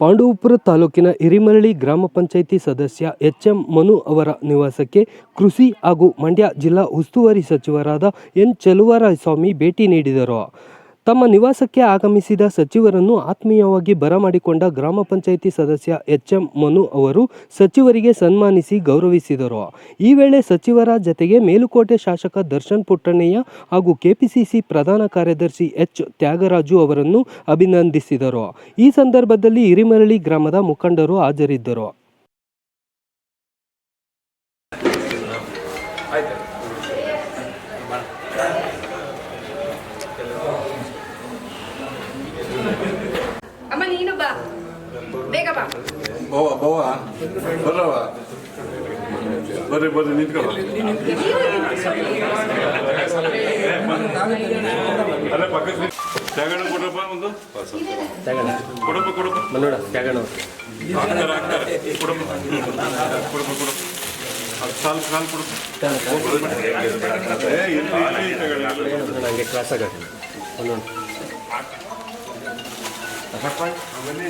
ಪಾಂಡವಪುರ ತಾಲೂಕಿನ ಹಿರಿಮರಳಿ ಗ್ರಾಮ ಪಂಚಾಯಿತಿ ಸದಸ್ಯ ಎಚ್ ಎಂ ಮನು ಅವರ ನಿವಾಸಕ್ಕೆ ಕೃಷಿ ಹಾಗೂ ಮಂಡ್ಯ ಜಿಲ್ಲಾ ಉಸ್ತುವಾರಿ ಸಚಿವರಾದ ಎನ್ ಸ್ವಾಮಿ ಭೇಟಿ ನೀಡಿದರು. ತಮ್ಮ ನಿವಾಸಕ್ಕೆ ಆಗಮಿಸಿದ ಸಚಿವರನ್ನು ಆತ್ಮೀಯವಾಗಿ ಬರಮಾಡಿಕೊಂಡ ಗ್ರಾಮ ಪಂಚಾಯಿತಿ ಸದಸ್ಯ ಎಚ್ ಎಂ ಮನು ಅವರು ಸಚಿವರಿಗೆ ಸನ್ಮಾನಿಸಿ ಗೌರವಿಸಿದರು. ಈ ವೇಳೆ ಸಚಿವರ ಜತೆಗೆ ಮೇಲುಕೋಟೆ ಶಾಸಕ ದರ್ಶನ್ ಪುಟ್ಟಣ್ಣಯ್ಯ ಹಾಗೂ ಕೆಪಿಸಿಸಿ ಪ್ರಧಾನ ಕಾರ್ಯದರ್ಶಿ ಎಚ್ ತ್ಯಾಗರಾಜು ಅವರನ್ನು ಅಭಿನಂದಿಸಿದರು. ಈ ಸಂದರ್ಭದಲ್ಲಿ ಹಿರಿಮರಳಿ ಗ್ರಾಮದ ಮುಖಂಡರು ಹಾಜರಿದ್ದರು. ಅಮ್ಮ ನೀನು ಬಾ. ಬೇಗ ಬಾ. ಬವ ಬವ. ಬರ್ರವ ಬರ್ರಿ ಬರ್ರಿ ನಿಂತ್ಕೊ. ಅಲ್ಲೇ ಪಕ್ಕಕ್ಕೆ ಕೊಡಪ್ಪ ಒಂದು? ಕೊಡಪ್ಪ ಕೊಡಪ್ಪ. ಹಾಕ್ತಾರೆ ಹಾಕ್ತಾರೆ ಕೊಡಪ್ಪ. ಕೊಡಪ್ಪ ಕೊಡಪ್ಪ. ಸಾಲು ಸಾಲು ಕೊಡಪ್ಪ. ಏ ಇರ್ಲಿ చెప్పండి